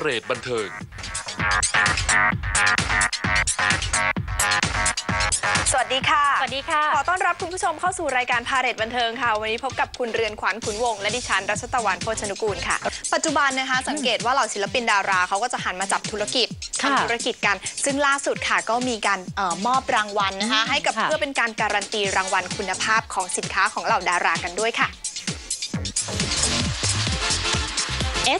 เรตบันเทิง สวัสดีค่ะ สวัสดีค่ะ ขอต้อนรับคุณผู้ชมเข้าสู่รายการพาเรตบันเทิงค่ะ วันนี้พบกับคุณเรือนขวัญขุนวงศ์และดิฉันรัชตะวันโภชนุกูลค่ะ ปัจจุบันนะคะ สังเกตว่าเหล่าศิลปินดาราเขาก็จะหันมาจับธุรกิจค่ะทำธุรกิจกัน ซึ่งล่าสุดค่ะก็มีการเออมอบรางวัลนะคะ ให้กับค่ะ เพื่อเป็นการการันตีรางวัลคุณภาพของสินค้าของเหล่าดารากันด้วยค่ะ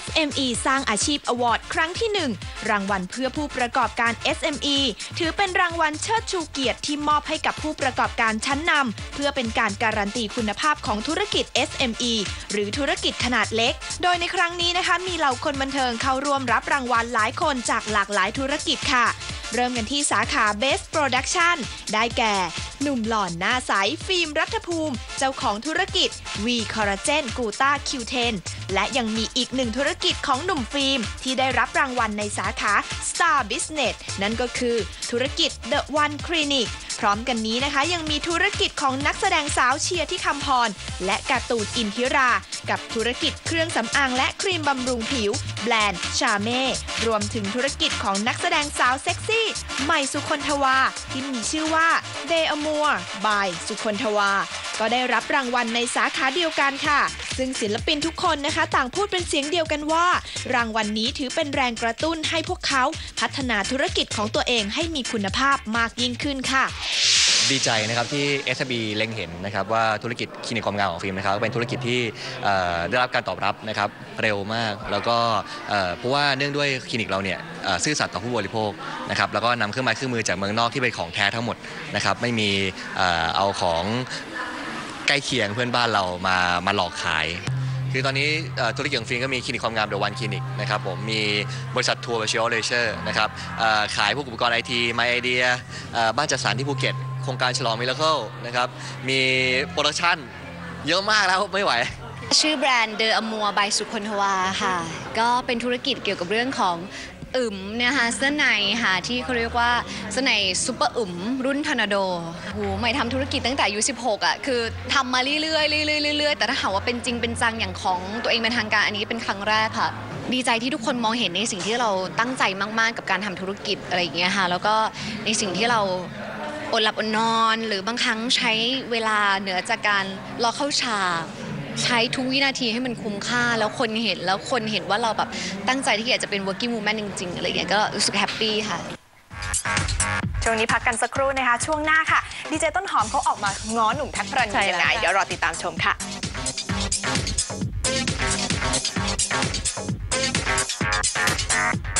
SME สร้างอาชีพอวอร์ดครั้งที่ 1 รางวัลเพื่อผู้ประกอบการ SME ถือเป็นรางวัลเชิดชูเกียรติที่มอบให้กับผู้ประกอบการชั้นนำเพื่อเป็นการการันตีคุณภาพของธุรกิจ SME หรือธุรกิจขนาดเล็ก โดยในครั้งนี้นะคะ มีเหล่าคนบันเทิงเข้าร่วมรับรางวัลหลายคนจากหลากหลายธุรกิจค่ะ เริ่มกันที่สาขา Best Production ได้แก่ หนุ่มหล่อนหน้าใสฟิล์มรัฐภูมิ เจ้าของธุรกิจ V Collagen g u t a Q10 และยังมีอีกหนึ่งธุรกิจของหนุ่มฟิล์ม ที่ได้รับรางวัลในสาขา Star Business นั่นก็คือธุรกิจ The One Clinic พร้อมกันนี้นะคะ ยังมีธุรกิจของนักแสดงสาวเชียร์ที่คำพร และการ์ตูนอินทิรา กับธุรกิจเครื่องสำอางและครีมบำรุงผิว แบรนด์ชาเม่รวมถึงธุรกิจของนักแสดงสาวเซ็กซี่ใหม่สุคนทวา ที่มีชื่อว่า d a y a m o r by สุคนทวา ก็ได้รับรางวัลในสาขาเดียวกันค่ะ ซึ่งศิลปินทุกคนนะคะ ต่างพูดเป็นเสียงเดียวกันว่า รางวัลนนี้ถือเป็นแรงกระตุ้นให้พวกเขาพัฒนาธุรกิจของตัวเองให้มีคุณภาพมากยิ่งขึ้นค่ะดีใจนะครับที่ SB เล็งเห็นนะครับว่าธุรกิจคลินิกความงามของฟิล์มนะครับเป็นธุรกิจที่ได้รับการตอบรับนะครับเร็วมาก แล้วก็เพราะว่าเนื่องด้วยคลินิกเราเนี่ยซื่อสัตย์ต่อผู้บริโภคนะครับแล้วก็นำเครื่องไม้เครื่องมือจากเมืองนอกที่เป็นของแท้ทั้งหมดนะครับไม่มีเอาของ ใกล้เคียงเพื่อนบ้านเรามามาหลอกขาย คือตอนนี้ธุรกิจของฟิล์มก็มีคลินิกความงามเดอะวันคลินิกนะครับผมมีบริษัททัวร์ Virtual Leisure นะครับขายพวกอุปกรณ์ไอทีไมไอเดียบ้านจัดสรรที่ภูเก็ตโครงการฉลองมิราเคิลนะครับมีโปรดักชั่นเยอะมากแล้วไม่ไหวชื่อแบรนด์เดอ a มัวบายสุคนทวาค่ะ ก็เป็นธุรกิจเกี่ยวกับเรื่องของ อึมนะคะเสื้อในค่ะที่เขาเรียกว่าเสื้อในซูเปอร์อึมรุ่นทอร์นาโดโหใหม่ทำธุรกิจตั้งแต่อายุ 16 อะ คือทำมาเรื่อยๆเรื่อยๆเรื่อยๆ แต่ถ้าถาว่าเป็นจริงเป็นจังอย่างของตัวเองเป็นทางการอันนี้เป็นครั้งแรกค่ะ ดีใจที่ทุกคนมองเห็นในสิ่งที่เราตั้งใจมากๆ กับการทำธุรกิจอะไรอย่างเงี้ยค่ะ แล้วก็ในสิ่งที่เราอดหลับอดนอน หรือบางครั้งใช้เวลาเหนือจากการรอเข้าฉาก ใช้ทุกวินาทีให้มันคุ้มค่า แล้วคนเห็นแล้วคนเห็นว่าเราแบบตั้งใจที่อยากจะเป็น working woman จริง ๆ อะไรอย่างเงี้ยก็รู้สึกแฮปปี้ค่ะ ช่วงนี้พักกันสักครู่นะคะ ช่วงหน้าค่ะ ดีเจต้นหอมเขาออกมาง้อหนุ่มแท็กพระรันใช่ยูยังไงแล้วค่ะเดี๋ยวรอติดตามชมค่ะ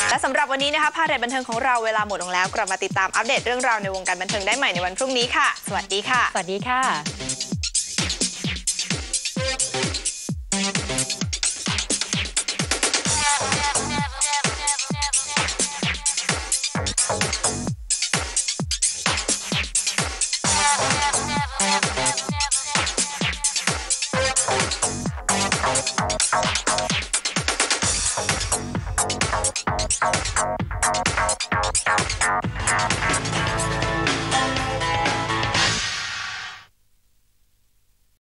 และสำหรับวันนี้นะคะพาเรตบันเทิงของเราเวลาหมดลงแล้ว กลับมาติดตามอัปเดตเรื่องราวในวงการบันเทิงได้ใหม่ในวันพรุ่งนี้ค่ะ สวัสดีค่ะ สวัสดีค่ะ